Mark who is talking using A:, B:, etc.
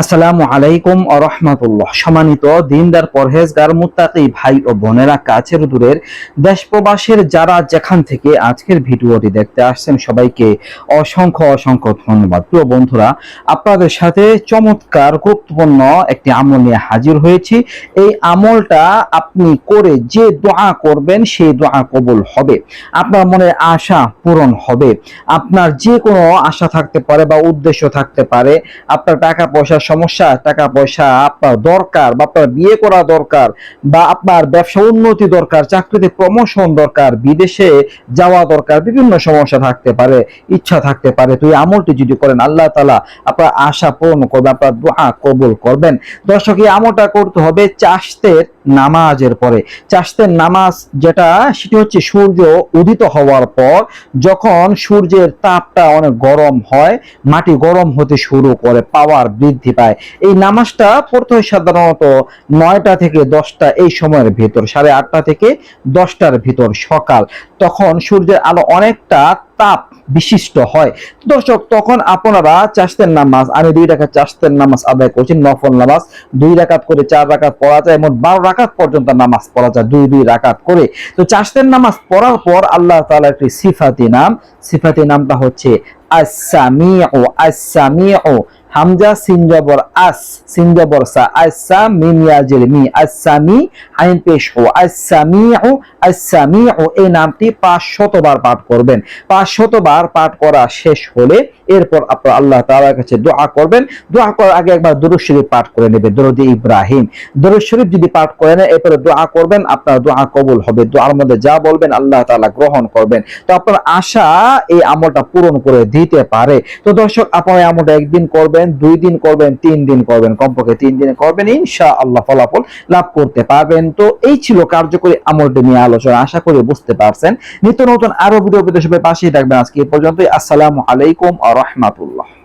A: আসসালামু আলাইকুম ও রহমতুল্লাহ। সম্মানিত দিনদার, পরহেজগার, মুত্তাকি ভাই ও বোনেরা, কাছের দূরের দেশ প্রবাসের যারা যেখান থেকে আজকের ভিডিওটি দেখতে আসছেন, সবাইকে অসংখ্য অসংখ্য ধন্যবাদ। প্রিয় বন্ধুরা, আপনাদের সাথে চমৎকার, গুরুত্বপূর্ণ একটি আমল নিয়ে হাজির হয়েছি। এই আমলটা আপনি করে যে দোয়া করবেন, সেই দোয়া কবুল হবে। আপনার মনে আশা পূরণ হবে। আপনার যে কোনো আশা থাকতে পারে বা উদ্দেশ্য থাকতে পারে, আপনার টাকা পয়সার সমস্যা টাকা পয়সা আপনার দরকার বা আপনার বিয়ে করা দরকার বা আপনার ব্যবসা উন্নতি দরকার, চাকরিতে প্রমোশন দরকার, বিদেশে যাওয়া দরকার, বিভিন্ন সমস্যা থাকতে পারে, ইচ্ছা থাকতে পারে। তুই আমলটি যদি করেন, আল্লাহ তালা আপনার আশা পূরণ করবেন আপনার দোয়া কবুল করবেন। দর্শক, এই আমলটা করতে হবে চাষতের নামাজের পরে। চাষতের নামাজ যেটা, সেটি হচ্ছে সূর্য উদিত হওয়ার পর যখন সূর্যের তাপটা অনেক গরম হয়, মাটি গরম হতে শুরু করে, পাওয়ার বৃদ্ধি পায়। এই নামাজটা পড়তে হয় সাধারণত নয়টা থেকে দশটা এই সময়ের ভিতর, সাড়ে আটটা থেকে দশটার ভিতর সকাল। তখন সূর্যের আলো অনেকটা তাপ বিশিষ্ট হয়। দর্শক, তখন আপনারা চাষতেন নামাজ, আমি দুই রাখা চাষতেন নামাজ আদায় করছি, নফল নামাজ, দুই রাখাত করে চার রাখাত পড়া যায়, মোট বারো রাখাত পর্যন্ত নামাজ পড়া যায়, দুই দুই রাখাত করে। তো চাষতেন নামাজ পড়ার পর আল্লাহ তালা একটি সিফাতি নাম, সিফাতি নামটা হচ্ছে আসামি ও আসামি আসামিউ হামজা সিনজাবর আস, সিনজাবর সা আসা মিম ইয়াজির মি আসামি আইন পেশ ও আসামিউ আসামিউ এই নামটি 500 বার পাঠ করবেন। 500 বার পাঠ করা শেষ হলে এরপর আপনার আল্লাহ তাআলার কাছে দোয়া করবেন। দোয়া করার আগে একবার দরুদ শরীফ পাঠ করে নেবেন, দরুদ ইব্রাহিম। দরুদ শরীফ যদি পাঠ করে নেন, এরপরে দোয়া করবেন, আপনার দোয়া কবুল হবে। দোয়ার মধ্যে যা বলবেন আল্লাহ তাআলা গ্রহণ করবেন। তো আপনার আশা এই আমলটা পূরণ করে দিতে পারে। তো দর্শক, আপনারা আমলটা একদিন করবেন দুই দিন করবেন, তিন দিন করবেন, কমপক্ষে তিন দিনে করবেন ইনশা আল্লাহ ফলাফল লাভ করতে পারবেন। তো এই ছিল কার্যকরী আমলটি নিয়ে আলোচনা, আশা করি বুঝতে পারছেন। নিত্য নতুন আরও ভিডিও পেতে পাশেই থাকবেন। আজকে এই পর্যন্তই। আসসালামু আলাইকুম আ রহমাতুল্লাহ।